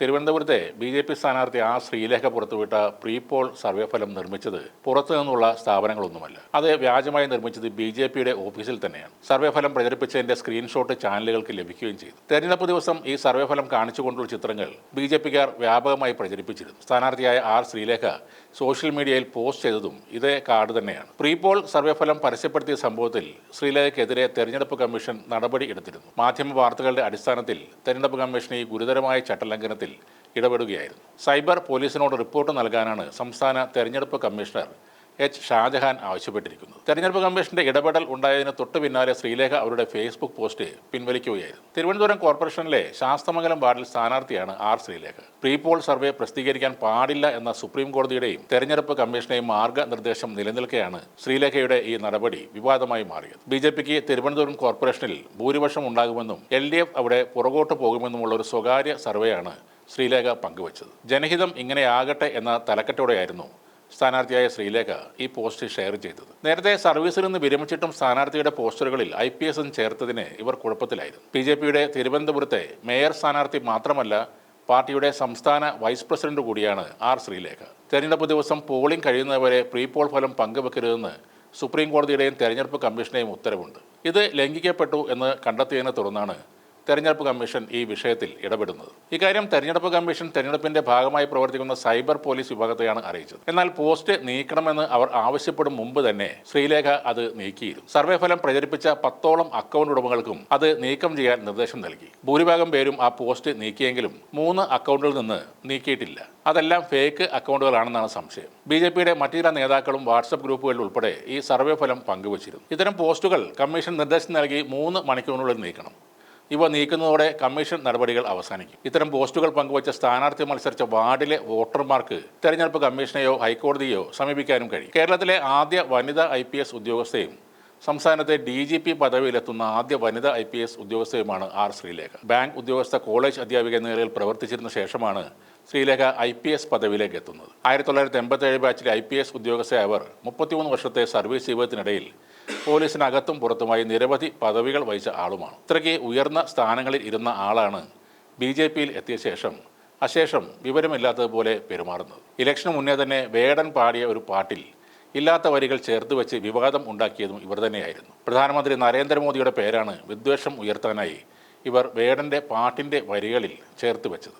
തിരുവനന്തപുരത്തെ B J P സ്ഥാനാർത്ഥി ആ ശ്രീലേഖ പുറത്തുവിട്ട പ്രീ പോൾ സർവേ ഫലം നിർമ്മിച്ചത് പുറത്തു നിന്നുള്ള സ്ഥാപനങ്ങളൊന്നുമല്ല. അത് വ്യാജമായി നിർമ്മിച്ചത് ബി ജെ പിയുടെ ഓഫീസിൽ തന്നെയാണ്. സർവേ ഫലം പ്രചരിപ്പിച്ചതിന്റെ സ്ക്രീൻഷോട്ട് ചാനലുകൾക്ക് ലഭിക്കുകയും ചെയ്തു. തെരഞ്ഞെടുപ്പ് ദിവസം ഈ സർവേ ഫലം കാണിച്ചുകൊണ്ടുള്ള ചിത്രങ്ങൾ ബി ജെ പിക്കാർ വ്യാപകമായി പ്രചരിപ്പിച്ചിരുന്നു. സ്ഥാനാർത്ഥിയായ ആർ ശ്രീലേഖ സോഷ്യൽ മീഡിയയിൽ പോസ്റ്റ് ചെയ്തതും ഇതേ കാർഡ് തന്നെയാണ്. പ്രീ പോൾ സർവേ ഫലം പരസ്യപ്പെടുത്തിയ സംഭവത്തിൽ ശ്രീലേഖയ്ക്കെതിരെ തെരഞ്ഞെടുപ്പ് കമ്മീഷൻ നടപടി എടുത്തിരുന്നു. മാധ്യമ വാർത്തകളുടെ അടിസ്ഥാനത്തിൽ തെരഞ്ഞെടുപ്പ് കമ്മീഷൻ ഈ ഗുരുതരമായ ചട്ടലംഘനത്തിൽ ഇടപെടുകയായിരുന്നു. സൈബർ പോലീസിനോട് റിപ്പോർട്ട് നൽകാനാണ് സംസ്ഥാന തെരഞ്ഞെടുപ്പ് കമ്മീഷണർ എച്ച്. ഷാജഹാൻ ആവശ്യപ്പെട്ടിരിക്കുന്നത്. തെരഞ്ഞെടുപ്പ് കമ്മീഷന്റെ ഇടപെടൽ ഉണ്ടായതിന് തൊട്ടു പിന്നാലെ ശ്രീലേഖ അവരുടെ ഫേസ്ബുക്ക് പോസ്റ്റ് പിൻവലിക്കുകയായിരുന്നു. തിരുവനന്തപുരം കോർപ്പറേഷനിലെ ശാസ്തമംഗലം വാർഡിൽ സ്ഥാനാർത്ഥിയാണ് ആർ. ശ്രീലേഖ. പ്രീപോൾ സർവേ പ്രസിദ്ധീകരിക്കാൻ പാടില്ല എന്ന സുപ്രീം കോടതിയുടെയും തെരഞ്ഞെടുപ്പ് കമ്മീഷന്റെയും മാർഗനിർദ്ദേശം നിലനിൽക്കെയാണ് ശ്രീലേഖയുടെ ഈ നടപടി വിവാദമായി മാറിയത്. ബി ജെ പിക്ക് തിരുവനന്തപുരം കോർപ്പറേഷനിൽ ഭൂരിപക്ഷം ഉണ്ടാകുമെന്നും എൽ ഡി എഫ് അവിടെ പുറകോട്ട് പോകുമെന്നുമുള്ള ഒരു സ്വകാര്യ സർവേയാണ് ശ്രീലേഖ പങ്കുവച്ചത്. ജനഹിതം ഇങ്ങനെയാകട്ടെ എന്ന തലക്കെട്ടോടെയായിരുന്നു സ്ഥാനാർത്ഥിയായ ശ്രീലേഖ ഈ പോസ്റ്റ് ഷെയർ ചെയ്തത്. നേരത്തെ സർവീസിൽ നിന്ന് വിരമിച്ചിട്ടും സ്ഥാനാർത്ഥിയുടെ പോസ്റ്ററുകളിൽ ഐ പി എസും ചേർത്തതിന് ഇവർ കുഴപ്പത്തിലായിരുന്നു. ബി ജെ പിയുടെ തിരുവനന്തപുരത്തെ മേയർ സ്ഥാനാർത്ഥി മാത്രമല്ല പാർട്ടിയുടെ സംസ്ഥാന വൈസ് പ്രസിഡന്റ് കൂടിയാണ് ആർ ശ്രീലേഖ. തെരഞ്ഞെടുപ്പ് ദിവസം പോളിംഗ് കഴിയുന്നവരെ പ്രീ പോൾ ഫലം പങ്കുവെക്കരുതെന്ന് സുപ്രീം കോടതിയുടെയും തെരഞ്ഞെടുപ്പ് കമ്മീഷനെയും ഉത്തരവുണ്ട്. ഇത് ലംഘിക്കപ്പെട്ടു എന്ന് കണ്ടെത്തിയതിനെ തുടർന്നാണ് തെരഞ്ഞെടുപ്പ് കമ്മീഷൻ ഈ വിഷയത്തിൽ ഇടപെടുന്നത്. ഇക്കാര്യം തെരഞ്ഞെടുപ്പ് കമ്മീഷൻ തെരഞ്ഞെടുപ്പിന്റെ ഭാഗമായി പ്രവർത്തിക്കുന്ന സൈബർ പോലീസ് വിഭാഗത്തെയാണ് അറിയിച്ചത്. എന്നാൽ പോസ്റ്റ് നീക്കണമെന്ന് അവർ ആവശ്യപ്പെടും മുമ്പ് തന്നെ ശ്രീലേഖ അത് നീക്കിയിരുന്നു. സർവേ ഫലം പ്രചരിപ്പിച്ച പത്തോളം അക്കൗണ്ട് ഉടമകൾക്കും അത് നീക്കം ചെയ്യാൻ നിർദ്ദേശം നൽകി. ഭൂരിഭാഗം പേരും ആ പോസ്റ്റ് നീക്കിയെങ്കിലും മൂന്ന് അക്കൗണ്ടിൽ നിന്ന് നീക്കിയിട്ടില്ല. അതെല്ലാം ഫേക്ക് അക്കൗണ്ടുകളാണെന്നാണ് സംശയം. ബി ജെ പിയുടെ മറ്റു ചില നേതാക്കളും വാട്സപ്പ് ഗ്രൂപ്പുകളിൽ ഉൾപ്പെടെ ഈ സർവേ ഫലം പങ്കുവച്ചിരുന്നു. ഇത്തരം പോസ്റ്റുകൾ കമ്മീഷൻ നിർദ്ദേശം നൽകി മൂന്ന് മണിക്കൂറിനുള്ളിൽ നീക്കണം. ഇവ നീക്കുന്നതോടെ കമ്മീഷൻ നടപടികൾ അവസാനിക്കും. ഇത്തരം പോസ്റ്റുകൾ പങ്കുവച്ച സ്ഥാനാർത്ഥി മത്സരിച്ച വാർഡിലെ വോട്ടർമാർക്ക് തെരഞ്ഞെടുപ്പ് കമ്മീഷനെയോ ഹൈക്കോടതിയോ സമീപിക്കാനും കഴിയും. കേരളത്തിലെ ആദ്യ വനിതാ ഐ പി എസ് ഉദ്യോഗസ്ഥയും സംസ്ഥാനത്തെ ഡി ജി പി പദവിയിലെത്തുന്ന ആദ്യ വനിതാ ഐ പി എസ് ഉദ്യോഗസ്ഥയുമാണ് ആർ ശ്രീലേഖ. ബാങ്ക് ഉദ്യോഗസ്ഥ കോളേജ് അധ്യാപിക എന്ന നിലയിൽ പ്രവർത്തിച്ചിരുന്ന ശേഷമാണ് ശ്രീലേഖ ഐ പി എസ് പദവിയിലേക്ക് എത്തുന്നത്. ആയിരത്തി തൊള്ളായിരത്തി എൺപത്തേഴ് ബാച്ചിലെ ഐ പി എസ് ഉദ്യോഗസ്ഥയായവർ മുപ്പത്തിമൂന്ന് വർഷത്തെ സർവീസ് ജീവിതത്തിനിടയിൽ പോലീസിനകത്തും പുറത്തുമായി നിരവധി പദവികൾ വഹിച്ച ആളുമാണ്. ഇത്രയ്ക്ക് ഉയർന്ന സ്ഥാനങ്ങളിൽ ഇരുന്ന ആളാണ് ബി ജെ പിയിൽ എത്തിയ ശേഷം അശേഷം വിവരമില്ലാത്തതുപോലെ പെരുമാറുന്നത്. ഇലക്ഷന് മുന്നേ തന്നെ വേടൻ പാടിയ ഒരു പാട്ടിൽ ഇല്ലാത്ത വരികൾ ചേർത്ത് വെച്ച് വിവാദം ഉണ്ടാക്കിയതും ഇവർ തന്നെയായിരുന്നു. പ്രധാനമന്ത്രി നരേന്ദ്രമോദിയുടെ പേരാണ് വിദ്വേഷം ഉയർത്താനായി ഇവർ വേടന്റെ പാട്ടിന്റെ വരികളിൽ ചേർത്ത് വെച്ചത്.